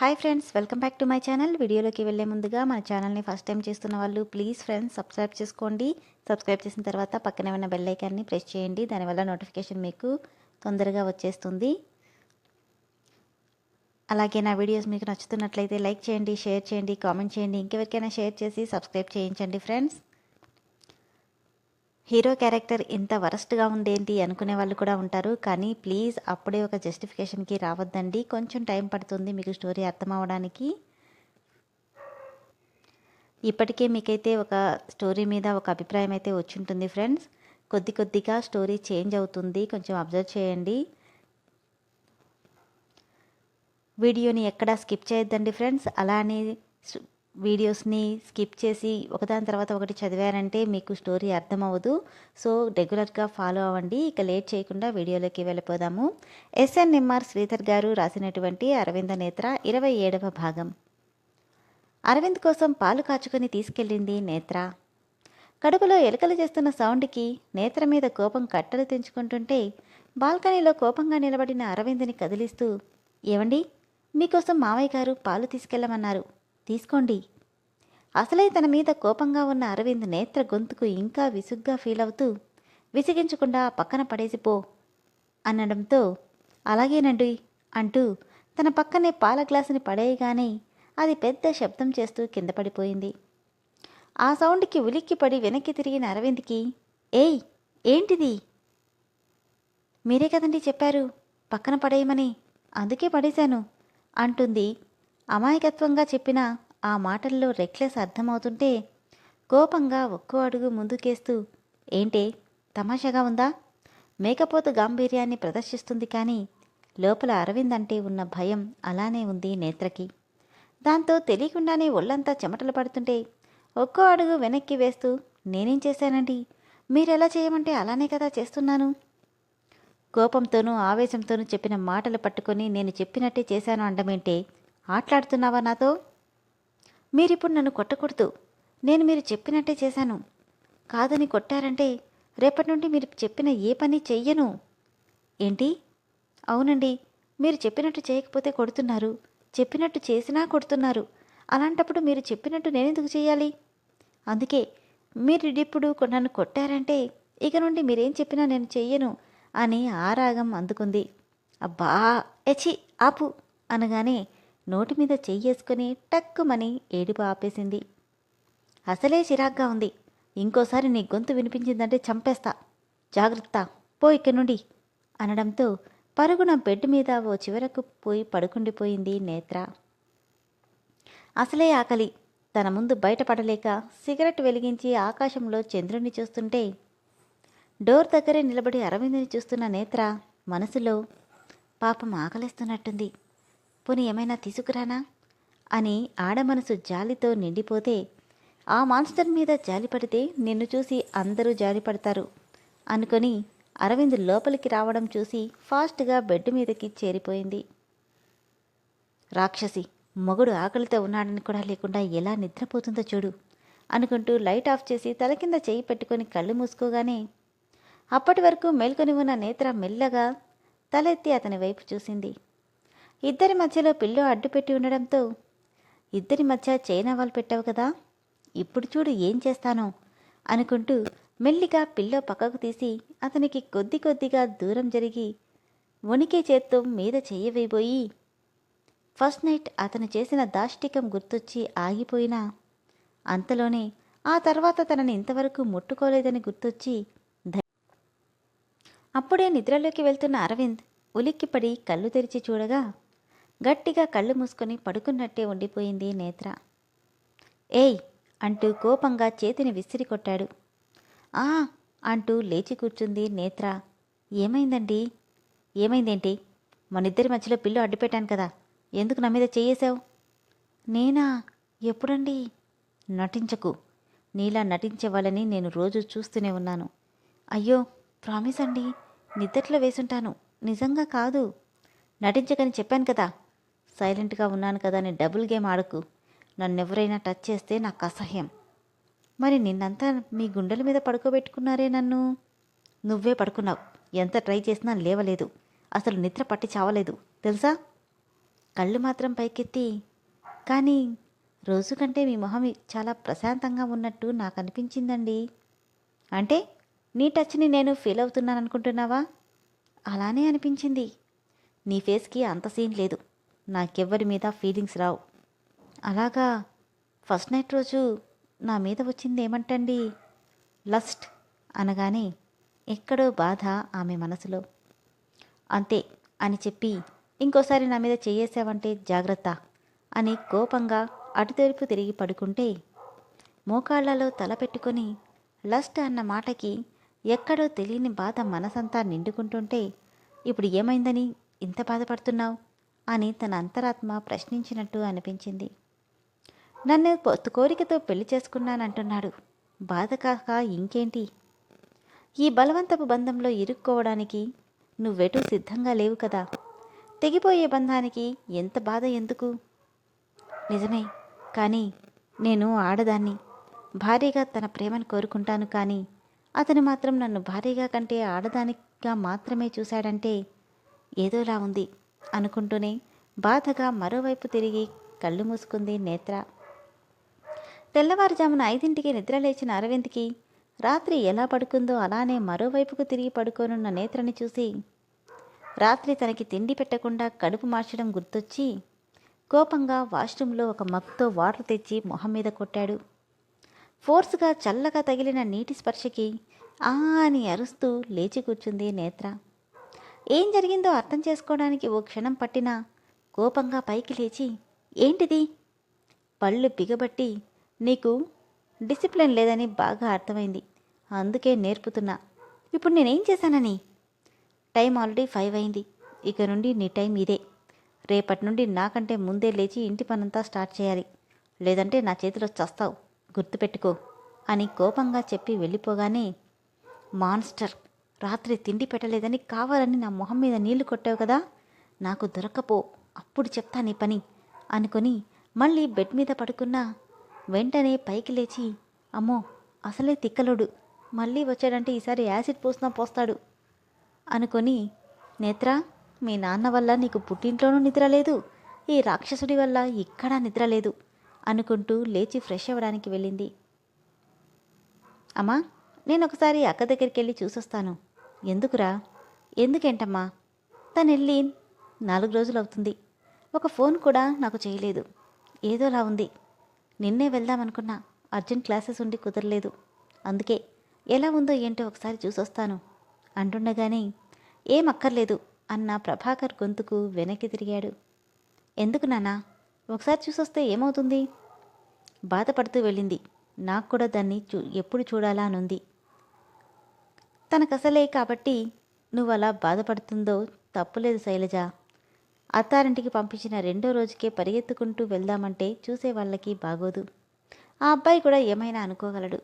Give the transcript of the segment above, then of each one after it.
Hi friends welcome back to my channel. వీడియోలోకి వెళ్ళే ముందుగా మన ఛానల్ని ఫస్ట్ టైం చేస్తున్న వాళ్ళు ప్లీజ్ ఫ్రెండ్స్ సబ్స్క్రైబ్ చేసుకోండి. సబ్స్క్రైబ్ చేసిన తర్వాత పక్కనే ఉన్న బెల్ ఐకాన్ని ప్రెస్ చేయండి. దానివల్ల నోటిఫికేషన్ మీకు తొందరగా వచ్చేస్తుంది. అలాగే నా వీడియోస్ మీకు నచ్చుతున్నట్లయితే లైక్ చేయండి షేర్ చేయండి కామెంట్ చేయండి. ఇంకెవరికైనా షేర్ చేసి సబ్స్క్రైబ్ చేయించండి ఫ్రెండ్స్. హీరో క్యారెక్టర్ ఇంత వరస్ట్గా ఉందేంటి అనుకునే వాళ్ళు కూడా ఉంటారు. కానీ ప్లీజ్ అప్పుడే ఒక జస్టిఫికేషన్కి రావద్దండి. కొంచెం టైం పడుతుంది మీకు స్టోరీ అర్థం అవ్వడానికి. ఇప్పటికే మీకైతే ఒక స్టోరీ మీద ఒక అభిప్రాయం అయితే వచ్చింటుంది ఫ్రెండ్స్. కొద్ది కొద్దిగా స్టోరీ చేంజ్ అవుతుంది. కొంచెం అబ్జర్వ్ చేయండి. వీడియోని ఎక్కడా స్కిప్ చేయొద్దండి ఫ్రెండ్స్. అలానే వీడియోస్ని స్కిప్ చేసి ఒకదాని తర్వాత ఒకటి చదివారంటే మీకు స్టోరీ అర్థమవ్వదు. సో రెగ్యులర్గా ఫాలో అవ్వండి. ఇక లేట్ చేయకుండా వీడియోలోకి వెళ్ళిపోదాము. ఎస్ఎన్ శ్రీధర్ గారు రాసినటువంటి అరవింద నేత్ర ఇరవై ఏడవ భాగం. అరవింద్ కోసం పాలు కాచుకొని తీసుకెళ్ళింది నేత్ర. కడుపులో ఎలుకలు చేస్తున్న సౌండ్కి నేత్ర మీద కోపం కట్టలు తెంచుకుంటుంటే బాల్కనీలో కోపంగా నిలబడిన అరవింద్ని కదిలిస్తూ ఏమండి మీకోసం మావయ్య గారు పాలు తీసుకెళ్ళమన్నారు. తీసుకోండి. అసలే తన మీద కోపంగా ఉన్న అరవింద్ నేత్ర గొంతుకు ఇంకా విసుగ్గా ఫీల్ అవుతూ విసిగించకుండా పక్కన పడేసిపో అనడంతో అలాగేనండి అంటూ తన పక్కనే పాల గ్లాసుని పడేయగానే అది పెద్ద శబ్దం చేస్తూ కింద పడిపోయింది. ఆ సౌండ్కి ఉలిక్కిపడి వెనక్కి తిరిగిన అరవింద్కి ఏయ్ ఏంటిది? మీరే కదండి చెప్పారు పక్కన పడేయమని అందుకే పడేశాను అంటుంది అమాయకత్వంగా చెప్పిన ఆ మాటల్లో రెక్లెస్ అర్థమవుతుంటే కోపంగా ఒక్కో అడుగు ముందుకేస్తూ ఏంటే తమాషాగా ఉందా? మేకపోతు గాంభీర్యాన్ని ప్రదర్శిస్తుంది కానీ లోపల అరవింద్ అంటే ఉన్న భయం అలానే ఉంది నేత్రకి. దాంతో తెలియకుండానే ఒళ్ళంతా చెమటలు పడుతుంటే ఒక్కో అడుగు వెనక్కి వేస్తూ నేనేం చేశానండి? మీరెలా చేయమంటే అలానే కదా చేస్తున్నాను. కోపంతోనూ ఆవేశంతోనూ చెప్పిన మాటలు పట్టుకొని నేను చెప్పినట్టే చేశాను అండమేంటే ఆట్లాడుతున్నావా నాతో? మీరిప్పుడు నన్ను కొట్టకూడదు. నేను మీరు చెప్పినట్టే చేశాను. కాదని కొట్టారంటే రేపటి నుండి మీరు చెప్పిన ఏ పని చెయ్యను. ఏంటి? అవునండి. మీరు చెప్పినట్టు చేయకపోతే కొడుతున్నారు. చెప్పినట్టు చేసినా కొడుతున్నారు. అలాంటప్పుడు మీరు చెప్పినట్టు నేనెందుకు చేయాలి? అందుకే మీరు ఇప్పుడు నన్ను కొట్టారంటే ఇక నుండి మీరేం చెప్పినా నేను చెయ్యను అని ఆరాగం అందుకుంది. అబ్బా! ఎచి ఆపు! అనగానే నోటి మీద చెయ్యేసుకుని టక్కుమని ఏడుపు ఆపేసింది. అసలే చిరాగ్గా ఉంది. ఇంకోసారి నీ గొంతు వినిపించిందంటే చంపేస్తా. జాగ్రత్త పో ఇక్కడి నుండి అనడంతో పరుగున బెడ్ మీద ఓ చివరకు పోయి పడుకుండిపోయింది నేత్ర. అసలే ఆకలి. తన ముందు బయటపడలేక సిగరెట్ వెలిగించి ఆకాశంలో చంద్రుణ్ణి చూస్తుంటే డోర్ దగ్గరే నిలబడి అరవిందుని చూస్తున్న నేత్ర మనసులో పాపం ఆకలిస్తున్నట్టుంది. పోనీ ఏమైనా తీసుకురానా? అని ఆడమనసు జాలితో నిండిపోతే ఆ మాన్స్టర్ మీద జాలి పడితే నిన్ను చూసి అందరూ జాలి పడతారు అనుకొని అరవింద్ లోపలికి రావడం చూసి ఫాస్ట్గా బెడ్ మీదకి చేరిపోయింది. రాక్షసి మొగుడు ఆకలితో ఉన్నాడని కూడా లేకుండా ఎలా నిద్రపోతుందో చూడు అనుకుంటూ లైట్ ఆఫ్ చేసి తల కింద చేయి పెట్టుకొని కళ్ళు మూసుకోగానే అప్పటి వరకు మేల్కొని ఉన్న నేత్ర మెల్లగా తలెత్తి అతని వైపు చూసింది. ఇద్దరి మధ్యలో పిల్లో అడ్డుపెట్టి ఉండడంతో ఇద్దరి మధ్య చైనా పెట్టావు కదా ఇప్పుడు చూడు ఏం చేస్తానో అనుకుంటూ మెల్లిగా పిల్లో పక్కకు తీసి అతనికి కొద్ది కొద్దిగా దూరం జరిగి వణికే చేత్తో మీద చెయ్యవేయబోయి. ఫస్ట్ నైట్ అతను చేసిన దాష్టికం గుర్తొచ్చి ఆగిపోయినా అంతలోనే ఆ తర్వాత తనని ఇంతవరకు ముట్టుకోలేదని గుర్తొచ్చి అప్పుడే నిద్రలోకి వెళ్తున్న అరవింద్ ఉలిక్కిపడి కళ్ళు తెరిచి చూడగా గట్టిగా కళ్ళు మూసుకొని పడుకున్నట్టే ఉండిపోయింది నేత్ర. ఏయ్! అంటూ కోపంగా చేతిని విసిరి కొట్టాడు. ఆ! అంటూ లేచి కూర్చుంది నేత్ర. ఏమైందండి? ఏమైందేంటి? మనిద్దరి మధ్యలో పిల్లు అడ్డుపెట్టాను కదా. ఎందుకు నా మీద చేయేశావు? నేనా? ఎప్పుడండి? నటించకు. నీలా నటించే వాళ్ళని నేను రోజు చూస్తూనే ఉన్నాను. అయ్యో! ప్రామిస్ అండి నిద్దట్లో వేసుంటాను. నిజంగా కాదు. నటించకని చెప్పాను కదా. సైలెంట్గా ఉన్నాను కదా అని డబుల్ గేమ్ ఆడకు. నన్ను ఎవరైనా టచ్ చేస్తే నాకు అసహ్యం. మరి నిన్నంతా మీ గుండెల మీద పడుకోబెట్టుకున్నారే నన్ను? నువ్వే పడుకున్నావు. ఎంత ట్రై చేసినా లేవలేదు. అసలు నిద్ర పట్టి చావలేదు. తెలుసా? కళ్ళు మాత్రం పైకెత్తి. కానీ రోజు కంటే మీ మొహం చాలా ప్రశాంతంగా ఉన్నట్టు నాకు అనిపించిందండి. అంటే నీ టచ్ని నేను ఫీల్ అవుతున్నాను అనుకుంటున్నావా అలానే అనిపించింది. నీ ఫేస్కి అంత సీన్ లేదు. నాకెవ్వరి మీద ఫీలింగ్స్ రావు. అలాగా ఫస్ట్ నైట్ రోజు నా మీద వచ్చింది ఏమంటండి? లస్ట్ అనగానే ఎక్కడో బాధ ఆమె మనసులో. అంతే అని చెప్పి ఇంకోసారి నా మీద చేయేసావంటే జాగ్రత్త అని కోపంగా అటుతెరుపు తిరిగి పడుకుంటే మోకాళ్ళలో తల పెట్టుకొని లస్ట్ అన్న మాటకి ఎక్కడో తెలియని బాధ మనసంతా నిండుకుంటుంటే ఇప్పుడు ఏమైందని ఇంత బాధపడుతున్నావు? అని తన అంతరాత్మ ప్రశ్నించినట్టు అనిపించింది. నన్ను పొత్తు కోరికతో పెళ్ళి చేసుకున్నానంటున్నాడు. బాధ కాక ఇంకేంటి? ఈ బలవంతపు బంధంలో ఇరుక్కోవడానికి నువ్వెటూ సిద్ధంగా లేవు కదా. తెగిపోయే బంధానికి ఎంత బాధ ఎందుకు? నిజమే కానీ నేను ఆడదాన్ని. భారీగా తన ప్రేమను కోరుకుంటాను కానీ అతను మాత్రం నన్ను భారీగా కంటే ఆడదానిగా మాత్రమే చూశాడంటే ఏదోలా ఉంది. అనుకుంటూనే బాధగా మరోవైపు తిరిగి కళ్ళు మూసుకుంది నేత్ర. తెల్లవారుజామున ఐదింటికి నిద్రలేచిన అరవింద్కి రాత్రి ఎలా పడుకుందో అలానే మరోవైపుకు తిరిగి పడుకోనున్న నేత్రని చూసి రాత్రి తనకి తిండి పెట్టకుండా కడుపు మార్చడం గుర్తొచ్చి కోపంగా వాష్రూంలో ఒక మగ్తో వాటర్ తెచ్చి మొహం మీద కొట్టాడు. ఫోర్స్గా చల్లగా తగిలిన నీటి స్పర్శకి ఆ అని అరుస్తూ లేచి కూర్చుంది నేత్ర. ఏం జరిగిందో అర్థం చేసుకోవడానికి ఓ క్షణం పట్టినా కోపంగా పైకి లేచి ఏంటిది? పళ్ళు బిగబట్టి నీకు డిసిప్లిన్ లేదని బాగా అర్థమైంది. అందుకే నేర్పుతున్నా. ఇప్పుడు నేనేం చేశానని? టైం ఆల్రెడీ ఫైవ్ అయింది. ఇక నుండి నీ టైం ఇదే. రేపటి నుండి నాకంటే ముందే లేచి ఇంటి పనంతా స్టార్ట్ చేయాలి. లేదంటే నా చేతిలో చస్తావు. గుర్తుపెట్టుకో అని కోపంగా చెప్పి వెళ్ళిపోగానే మాన్స్టర్ రాత్రి తిండి పెట్టలేదని కావాలని నా మొహం మీద నీళ్ళు కొట్టావు కదా నాకు దొరకపో అప్పుడు చెప్తా నీ పని అనుకొని మళ్ళీ బెడ్ మీద పడుకున్నా వెంటనే పైకి లేచి అమ్మో అసలే తిక్కలోడు మళ్ళీ వచ్చాడంటే ఈసారి యాసిడ్ పోసినా పోస్తాడు అనుకొని నేత్ర మీ నాన్న వల్ల నీకు పుట్టింట్లోనూ నిద్ర లేదు ఈ రాక్షసుడి వల్ల ఇక్కడా నిద్ర లేదు అనుకుంటూ లేచి ఫ్రెష్ అవ్వడానికి వెళ్ళింది. అమ్మా నేను ఒకసారి అక్క దగ్గరికి వెళ్ళి చూసొస్తాను ఎందుకురా? ఎందుకేంటమ్మా? తను వెళ్ళి నాలుగు రోజులు అవుతుంది. ఒక ఫోన్ కూడా నాకు చేయలేదు. ఏదోలా ఉంది. నిన్నే వెళ్దామనుకున్నా అర్జెంట్ క్లాసెస్ ఉండి కుదరలేదు. అందుకే ఎలా ఉందో ఏంటో ఒకసారి చూసొస్తాను అంటుండగానే ఏం అక్కర్లేదు అన్న ప్రభాకర్ గొంతుకు వెనక్కి తిరిగాడు. ఎందుకు నానా ఒకసారి చూసొస్తే ఏమవుతుంది? బాధపడుతూ వెళ్ళింది. నాకు కూడా దాన్ని చూ ఎప్పుడు చూడాలా అనుంది. తనకసలే కాబట్టి నువ్వు అలా బాధపడుతుందో తప్పులేదు శైలజ. అత్తారింటికి పంపించిన రెండో రోజుకే పరిగెత్తుకుంటూ వెళ్దామంటే చూసే వాళ్ళకి బాగోదు. ఆ అబ్బాయి కూడా ఏమైనా అనుకోగలడు.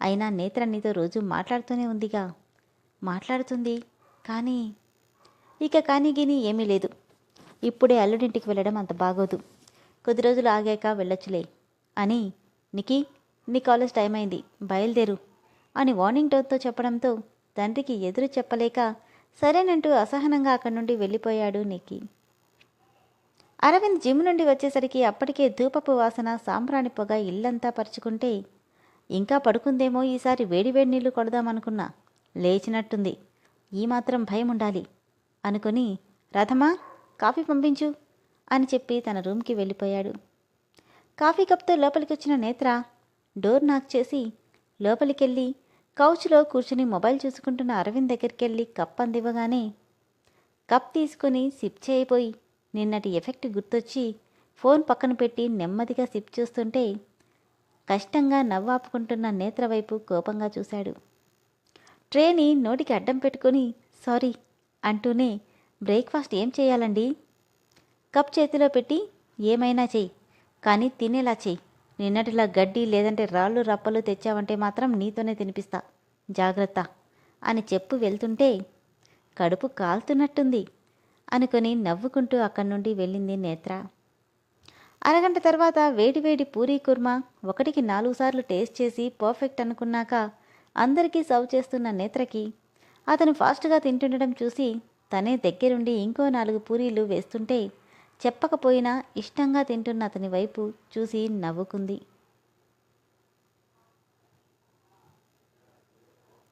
అయినా నేత్ర నీతో రోజు మాట్లాడుతూనే ఉందిగా. మాట్లాడుతుంది కానీ ఇక కానీ గిని ఏమీ లేదు. ఇప్పుడే అల్లుడింటికి వెళ్ళడం అంత బాగోదు. కొద్ది రోజులు ఆగాక వెళ్ళొచ్చులే. అని నికి నీ కాలేజ్ టైం అయింది బయలుదేరు అని వార్నింగ్ టోన్తో చెప్పడంతో తండ్రికి ఎదురు చెప్పలేక సరేనంటూ అసహనంగా అక్కడి నుండి వెళ్ళిపోయాడు నిక్కి. అరవింద్ జిమ్ నుండి వచ్చేసరికి అప్పటికే ధూపపు వాసన సాంబ్రాణి పొగ ఇల్లంతా పరుచుకుంటే ఇంకా పడుకుందేమో ఈసారి వేడివేడి నీళ్ళు కొడదామనుకున్నా లేచినట్టుంది. ఈ మాత్రం భయం ఉండాలి అనుకుని రథమా కాఫీ పంపించు అని చెప్పి తన రూమ్కి వెళ్ళిపోయాడు. కాఫీ కప్తో లోపలికి వచ్చిన నేత్ర డోర్ నాక్ చేసి లోపలికెళ్ళి కౌచ్లో కూర్చుని మొబైల్ చూసుకుంటున్న అరవింద్ దగ్గరికి వెళ్ళి కప్ అందివ్వగానే కప్ తీసుకుని సిప్ చేయబోయి. నిన్నటి ఎఫెక్ట్ గుర్తొచ్చి ఫోన్ పక్కన పెట్టి నెమ్మదిగా సిప్ చూస్తుంటే కష్టంగా నవ్వాపుకుంటున్న నేత్ర వైపు కోపంగా చూశాడు. ట్రేని నోటికి అడ్డం పెట్టుకుని సారీ అంటూనే బ్రేక్ఫాస్ట్ ఏం చేయాలండి? కప్ చేతిలో పెట్టి ఏమైనా చెయ్యి కానీ తినేలా చెయ్యి. నిన్నటిలా గడ్డి లేదంటే రాళ్ళు రప్పలు తెచ్చావంటే మాత్రం నీతోనే తినిపిస్తా. జాగ్రత్త. అని చెప్పు వెళ్తుంటే కడుపు కాలుతున్నట్టుంది అనుకొని నవ్వుకుంటూ అక్కడి నుండి వెళ్ళింది నేత్ర. అరగంట తర్వాత వేడివేడి పూరీ కుర్మా ఒకటికి నాలుగు సార్లు టేస్ట్ చేసి పర్ఫెక్ట్ అనుకున్నాక అందరికీ సర్వ్ చేస్తున్న నేత్రకి అతను ఫాస్ట్గా తింటుండడం చూసి తనే దగ్గరుండి ఇంకో నాలుగు పూరీలు వేస్తుంటే చెప్పకపోయినా ఇష్టంగా తింటున్న అతని వైపు చూసి నవ్వుకుంది.